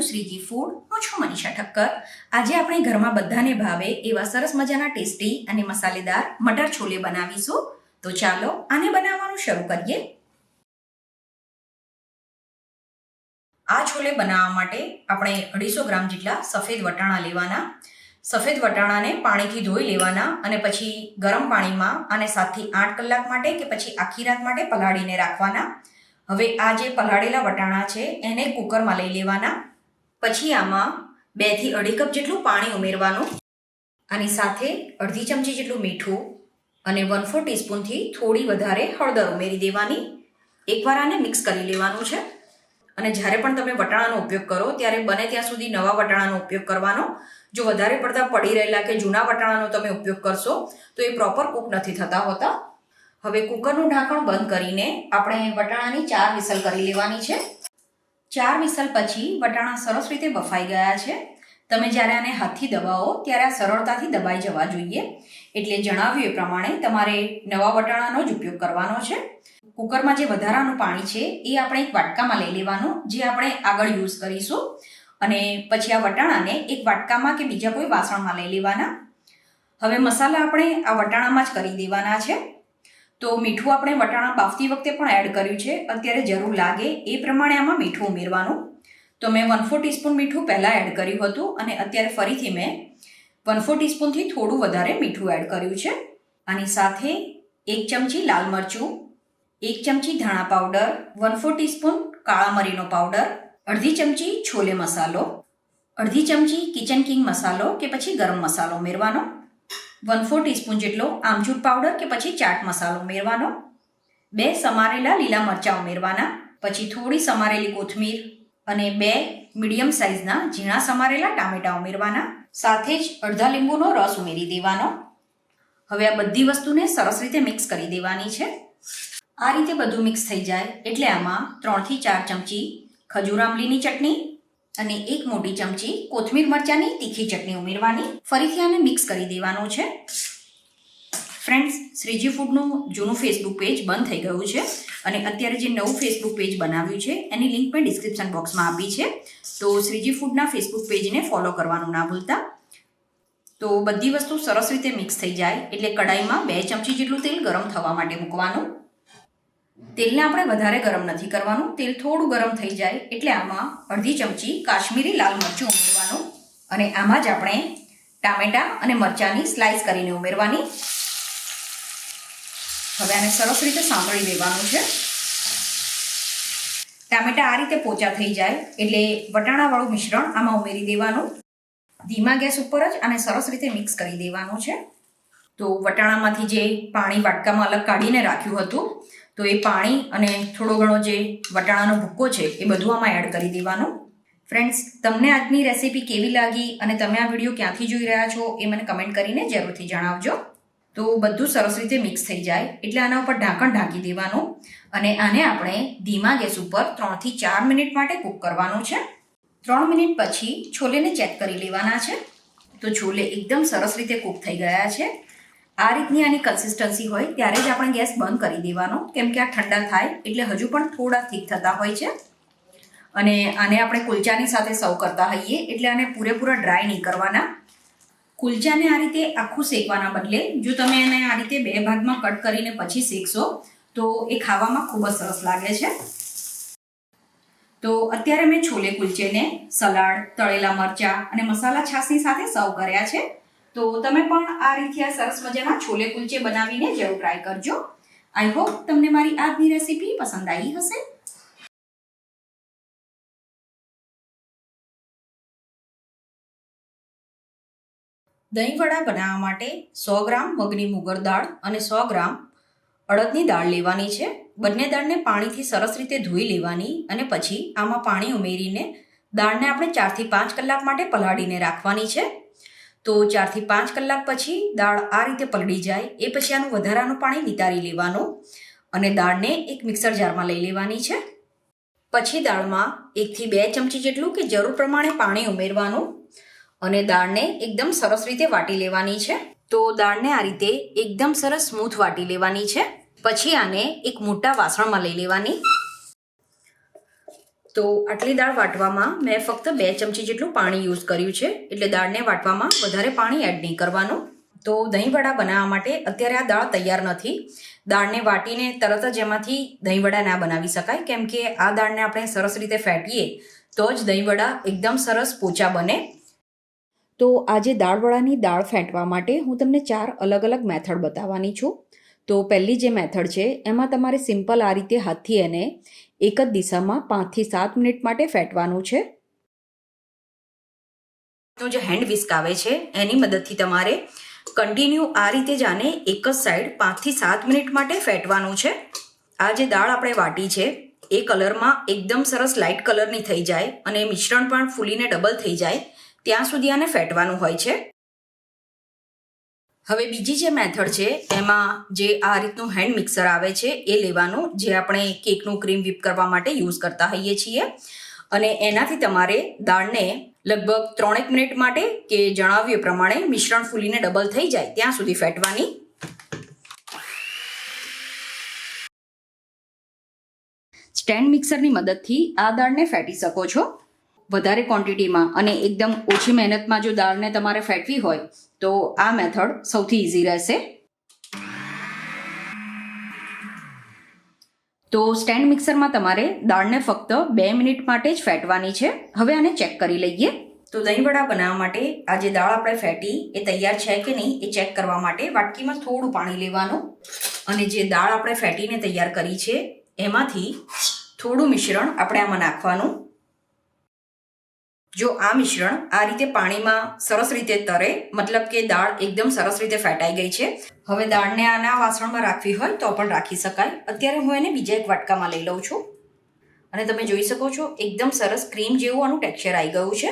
Two Shriji food હું છું મનીષા ઠક્કર. આજે આપણે ઘરમાં બધાને ભાવે એવા સરસ મજાના ટેસ્ટી અને મસાલેદાર મટર છોલે બનાવીશું. તો ચાલો આને બનાવવાનું શરૂ કરીએ. આ છોલે બનાવવા માટે આપણે અઢીસો ગ્રામ જેટલા સફેદ વટાણા લેવાના. સફેદ વટાણાને પાણીથી ધોઈ લેવાના અને પછી ગરમ પાણીમાં આને સાતથી આઠ કલાક માટે કે પછી આખી રાત માટે પલાળીને રાખવાના. હવે આ જે પલાળેલા વટાણા છે એને કુકરમાં લઈ લેવાના. પછી આમાં બેથી અઢી કપ જેટલું પાણી ઉમેરવાનું આની સાથે અડધી ચમચી જેટલું મીઠું અને વન ફોર ટીસ્પૂનથી થોડી વધારે હળદર ઉમેરી દેવાની. એકવાર આને મિક્સ કરી લેવાનું છે. અને જ્યારે પણ તમે વટાણાનો ઉપયોગ કરો, ત્યારે બને ત્યાં સુધી નવા વટાણાનો ઉપયોગ કરવાનો. જો વધારે પડતા પડી રહેલા કે જૂના વટાણાનો તમે ઉપયોગ કરશો, તો એ પ્રોપર કૂક નથી થતા હોતા. હવે કુકરનું ઢાંકણ બંધ કરીને આપણે વટાણાની ચાર વિસલ કરી લેવાની છે. ચાર વિસલ પછી વટાણા સરસ રીતે બફાઈ ગયા છે. તમે જ્યારે આને હાથથી દબાવો ત્યારે આ સરળતાથી દબાઈ જવા જોઈએ. એટલે જણાવ્યું એ પ્રમાણે તમારે નવા વટાણાનો જ ઉપયોગ કરવાનો છે. કુકરમાં જે વધારાનું પાણી છે એ આપણે એક વાટકામાં લઈ લેવાનું, જે આપણે આગળ યુઝ કરીશું. અને પછી આ વટાણાને એક વાટકામાં કે બીજા કોઈ વાસણમાં લઈ લેવાના. હવે મસાલા આપણે આ વટાણામાં જ કરી દેવાના છે. તો મીઠું આપણે વટાણા બાફતી વખતે પણ એડ કર્યું છે. અત્યારે જરૂર લાગે એ પ્રમાણે આમાં મીઠું ઉમેરવાનું. તો મેં વન ફોર ટીસ્પૂન મીઠું પહેલાં એડ કર્યું હતું અને અત્યારે ફરીથી મેં વન ફોર ટીસ્પૂનથી થોડું વધારે મીઠું એડ કર્યું છે. આની સાથે એક ચમચી લાલ મરચું, એક ચમચી ધાણા પાવડર વન ફોર ટીસ્પૂન કાળા મરીનો પાવડર, અડધી ચમચી છોલે મસાલો, અડધી ચમચી કિચન કિંગ મસાલો કે પછી ગરમ મસાલો ઉમેરવાનો. વન ફોર ટીસ્પૂન જેટલો આમચૂર પાવડર કે પછી ચાટ મસાલો ઉમેરવાનો. બે સમારેલા લીલા મરચાં ઉમેરવાના. પછી થોડી સમારેલી કોથમીર અને બે મીડિયમ સાઇઝના ઝીણા સમારેલા ટામેટા ઉમેરવાના. સાથે જ અડધા લીંબુનો રસ ઉમેરી દેવાનો. હવે આ બધી વસ્તુને સરસ રીતે મિક્સ કરી દેવાની છે. આ રીતે બધું મિક્સ થઈ જાય એટલે આમાં ત્રણથી ચાર ચમચી ખજૂર આંબલીની ચટણી અને એક મોટી ચમચી કોથમીર મરચાંની તીખી ચટણી ઉમેરવાની. ફરીથી આને મિક્સ કરી દેવાનું છે. ફ્રેન્ડ્સ શ્રીજી ફૂડનું જૂનું ફેસબુક પેજ બંધ થઈ ગયું છે અને અત્યારે જે નવું ફેસબુક પેજ બનાવ્યું છે, એની લિંક મેં ડિસ્ક્રિપ્શન બોક્સમાં આપી છે. તો શ્રીજી ફૂડના ફેસબુક પેજને ફોલો કરવાનું ના ભૂલતા. તો બધી વસ્તુ સરસ રીતે મિક્સ થઈ જાય, એટલે કડાઈમાં બે ચમચી જેટલું તેલ ગરમ થવા માટે મૂકવાનું. તેલને આપણે વધારે ગરમ નથી કરવાનું. તેલ થોડું ગરમ થઈ જાય એટલે આમાં અડધી ચમચી કાશ્મીરી લાલ મરચું ઉમેરવાનું અને આમાં જ આપણે ટામેટા અને મરચાંની સ્લાઇસ કરીને ઉમેરવાની. હવે આને સરસ રીતે સાંભળી દેવાનું છે. ટામેટા આ રીતે પોચા થઈ જાય એટલે વટાણાવાળું મિશ્રણ આમાં ઉમેરી દેવાનું. ધીમા ગેસ ઉપર જ આને સરસ રીતે મિક્સ કરી દેવાનું છે. તો વટાણામાંથી જે પાણી વાટકામાં અલગ કાઢીને રાખ્યું હતું તો એ પાણી અને થોડો ઘણો જે વટાણાનો ભૂક્કો છે, એ બધું આમાં એડ કરી દેવાનું. ફ્રેન્ડ્સ તમને આજની રેસીપી કેવી લાગી અને તમે આ વીડિયો ક્યાંથી જોઈ રહ્યા છો એ મને કમેન્ટ કરીને જરૂરથી જણાવજો. તો બધું સરસ રીતે મિક્સ થઈ જાય, એટલે આના ઉપર ઢાંકણ ઢાંકી દેવાનું અને આને આપણે ધીમા ગેસ ઉપર ત્રણથી ચાર મિનિટ માટે કૂક કરવાનું છે. ત્રણ મિનિટ પછી છોલેને ચેક કરી લેવાના છે. તો છોલે એકદમ સરસ રીતે કૂક થઈ ગયા છે. આ રીતની આની કન્સિસ્ટન્સી હોય ત્યારે જ આપણે ગેસ બંધ કરી દેવાનો. કેમ કે આ ઠંડા થાય એટલે હજુ પણ થોડા થીક થતા હોય છે. અને આને આપણે કુલચાની સાથે સર્વ કરતા હોઈએ એટલે આને પૂરેપૂરા ડ્રાય નહીં કરવાના. કુલચાને આ રીતે આખું શેકવાના બદલે જો તમે એને આ રીતે બે ભાગમાં કટ કરીને પછી શેકશો, તો એ ખાવામાં ખૂબ જ સરસ લાગે છે. તો અત્યારે મેં છોલે કુલચેને, સલાડ, તળેલા મરચાં અને મસાલા છાશની સાથે સર્વ કર્યા છે. તો તમે પણ આ રીતે આ સરસ મજાના છોલે કુલચે બનાવીને જરૂર ટ્રાય કરજો. આઈ હોપ તમને મારી આજની રેસીપી પસંદ આવી હશે. દહીં વડા બનાવવા માટે સો ગ્રામ મગની મુગર દાળ અને સો ગ્રામ અડદની દાળ લેવાની છે. બંને દાળને પાણીથી સરસ રીતે ધોઈ લેવાની અને પછી આમાં પાણી ઉમેરીને દાળને આપણે ચારથી પાંચ કલાક માટે પલાળીને રાખવાની છે. તો ચારથી પાંચ કલાક પછી દાળ આ રીતે પલળી જાય. એ પછી આનું વધારાનું પાણી નિતારી લેવાનું અને દાળને એક મિક્સર જારમાં લઈ લેવાની છે. પછી દાળમાં એકથી બે ચમચી જેટલું કે જરૂર પ્રમાણે પાણી ઉમેરવાનું અને દાળને એકદમ સરસ રીતે વાટી લેવાની છે. તો દાળને આ રીતે એકદમ સરસ સ્મૂથ વાટી લેવાની છે. પછી આને એક મોટા વાસણમાં લઈ લેવાની. તો આટલી દાળ વાટવામાં મેં ફક્ત બે ચમચી જેટલું પાણી યુઝ કર્યું છે. એટલે દાળને વાટવામાં વધારે પાણી એડ નહીં કરવાનું. તો દહીંવડા બનાવવા માટે અત્યારે આ દાળ તૈયાર નથી. દાળને વાટીને તરત જ એમાંથી દહીંવડા ના બનાવી શકાય. કેમ કે આ દાળને આપણે સરસ રીતે ફેટીએ તો જ દહીંવડા એકદમ સરસ પોચા બને. તો આજે દાળવડાની દાળ ફેંટવા માટે હું તમને ચાર અલગ અલગ મેથડ બતાવવાની છું. તો પહેલી જે મેથડ છે, એમાં તમારે સિમ્પલ આ રીતે હાથથી એને એક જ દિશામાં પાંચથી સાત મિનિટ માટે ફેટવાનું છે. જે હેન્ડ વિસ્ક આવે છે, એની મદદથી તમારે કન્ટિન્યુ આ રીતે જ આને એક જ સાઈડ પાંચથી સાત મિનિટ માટે ફેટવાનું છે. આ જે દાળ આપણે વાટી છે, એ કલરમાં એકદમ સરસ લાઇટ કલરની થઈ જાય અને મિશ્રણ પણ ફૂલીને ડબલ થઈ જાય, ત્યાં સુધી આને ફેટવાનું હોય છે. હવે બીજી જે મેથડ છે, એમાં જે આ રીતનું હેન્ડ મિક્સર આવે છે, એ લેવાનું જે આપણે કેકનું ક્રીમ વીપ કરવા માટે યુઝ કરતા હોઈએ છીએ. અને એનાથી તમારે દાળને લગભગ ત્રણેક મિનિટ માટે કે જણાવ્યું પ્રમાણે મિશ્રણ ફૂલીને ડબલ થઈ જાય, ત્યાં સુધી ફેટવાની. સ્ટેન્ડ મિક્સરની મદદથી આ દાળને ફેટી શકો છો. વધારે ક્વોન્ટિટીમાં અને એકદમ ઓછી મહેનતમાં જો દાળને તમારે ફેટવી હોય, તો આ મેથડ સૌથી ઇઝી રહેશે. તો સ્ટેન્ડ મિક્સરમાં તમારે દાળને ફક્ત બે મિનિટ માટે જ ફેટવાની છે. હવે આને ચેક કરી લઈએ. તો દહીંવડા બનાવવા માટે આ જે દાળ આપણે ફેટી, એ તૈયાર છે કે નહીં, એ ચેક કરવા માટે વાટકીમાં થોડું પાણી લેવાનું. અને જે દાળ આપણે ફેટીને તૈયાર કરી છે, એમાંથી થોડું મિશ્રણ આપણે આમાં નાખવાનું. જો આ મિશ્રણ આ રીતે પાણીમાં સરસ રીતે તરે, મતલબ કે દાળ એકદમ સરસ રીતે ફેટાઈ ગઈ છે. હવે દાળને આના વાસણમાં રાખવી હોય તો પણ રાખી શકાય. અત્યારે હું એને બીજા એક વાટકામાં લઈ લઉં છું. અને તમે જોઈ શકો છો, એકદમ સરસ ક્રીમ જેવું આનું ટેક્સચર આવી ગયું છે.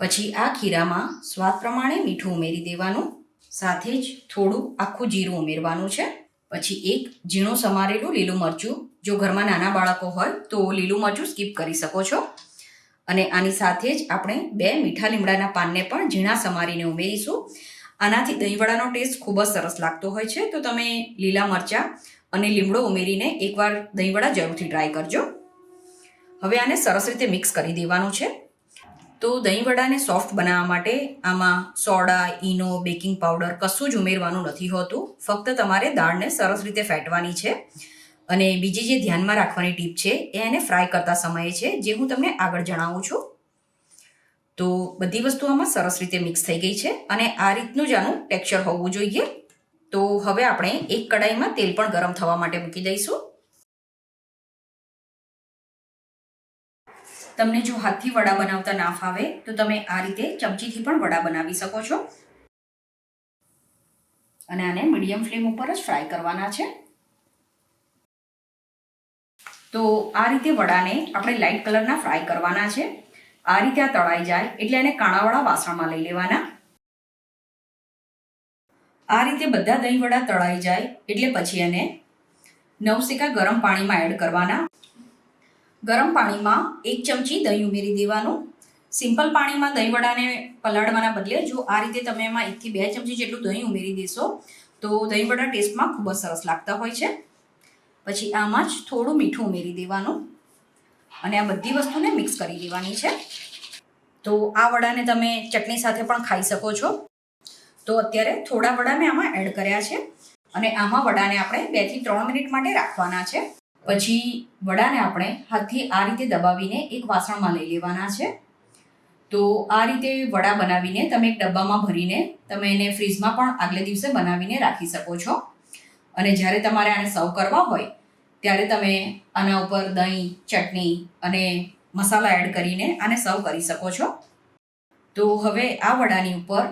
પછી આ ખીરામાં સ્વાદ પ્રમાણે મીઠું ઉમેરી દેવાનું, સાથે જ થોડું આખું જીરું ઉમેરવાનું છે. પછી એક ઝીણું સમારેલું લીલું મરચું. જો ઘરમાં નાના બાળકો હોય તો લીલું મરચું સ્કીપ કરી શકો છો. અને આની સાથે જ આપણે બે મીઠા લીમડાના પાનને પણ ઝીણા સમારીને ઉમેરીશું. આનાથી દહીંવડાનો ટેસ્ટ ખૂબ જ સરસ લાગતો હોય છે. તો તમે લીલા મરચાં અને લીમડો ઉમેરીને એકવાર દહીંવડા જરૂરથી ટ્રાય કરજો. હવે આને સરસ રીતે મિક્સ કરી દેવાનું છે. તો દહીંવડાને સોફ્ટ બનાવવા માટે આમાં સોડા, ઈનો બેકિંગ પાવડર કશું જ ઉમેરવાનું નથી હોતું. ફક્ત તમારે દાળને સરસ રીતે ફેટવાની છે. અને બીજી જે ધ્યાનમાં રાખવાની ટીપ છે, એ એને ફ્રાય કરતા સમયે છે, જે હું તમને આગળ જણાવું છું. તો બધી વસ્તુ આમાં સરસ રીતે મિક્સ થઈ ગઈ છે અને આ રીતનું જ આનું ટેક્સચર હોવું જોઈએ. તો હવે આપણે એક કડાઈમાં તેલ પણ ગરમ થવા માટે મૂકી દઈશું. તમને જો હાથથી વડા બનાવતા ના ફાવે, તો તમે આ રીતે ચમચીથી પણ વડા બનાવી શકો છો. અને આને મીડિયમ ફ્લેમ ઉપર જ ફ્રાય કરવાના છે. તો આ રીતે વડાને આપણે લાઇટ કલરના ફ્રાય કરવાના છે. આ રીતે આ તળાઈ જાય એટલે એને કાણાવાળા વાસણમાં લઈ લેવાના. આ રીતે બધા દહીં વડા તળાઈ જાય એટલે પછી એને નવસેકા ગરમ પાણીમાં એડ કરવાના. ગરમ પાણીમાં એક ચમચી દહીં ઉમેરી દેવાનું. સિમ્પલ પાણીમાં દહીં વડાને પલાળવાના બદલે જો આ રીતે તમે એમાં એકથી બે ચમચી જેટલું દહીં ઉમેરી દેશો તો દહીં વડા ટેસ્ટમાં ખૂબ જ સરસ લાગતા હોય છે. પછી આમાં જ થોડું મીઠું ઉમેરી દેવાનું અને આ બધી વસ્તુને મિક્સ કરી દેવાની છે. તો આ વડાને તમે ચટણી સાથે પણ ખાઈ શકો છો. તો અત્યારે થોડા વડા મેં આમાં એડ કર્યા છે અને આમાં વડાને આપણે બેથી ત્રણ મિનિટ માટે રાખવાના છે. પછી વડાને આપણે હાથથી આ રીતે દબાવીને એક વાસણમાં લઈ લેવાના છે. તો આ રીતે વડા બનાવીને તમે એક ડબ્બામાં ભરીને તમે એને ફ્રીજમાં પણ આગલે દિવસે બનાવીને રાખી શકો છો. અને જ્યારે તમારે આને સર્વ કરવા હોય, ત્યારે તમે આના ઉપર દહીં, ચટણી અને મસાલા એડ કરીને આને સર્વ કરી શકો છો. તો હવે આ વડાની ઉપર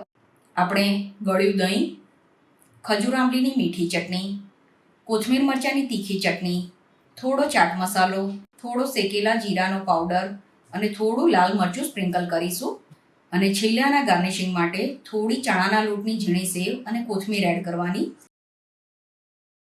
આપણે ગળ્યું દહીં, ખજૂર આંબલીની મીઠી ચટણી, કોથમીર મરચાંની તીખી ચટણી, થોડો ચાટ મસાલો, થોડો શેકેલા જીરાનો પાવડર અને થોડું લાલ મરચું સ્પ્રિંકલ કરીશું. અને છેલ્લાના ગાર્નિશિંગ માટે થોડી ચણાના લોટની ઝીણી સેવ અને કોથમીર એડ કરવાની